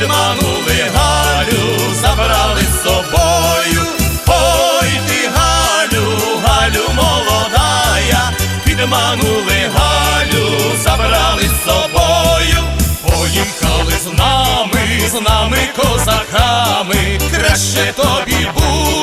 підманули Галю, забрали з собою. Ой, ти Галю, Галю молодая, підманули Галю, забрали з собою. Поїхали з нами, з нами козаками, краще тобі буде,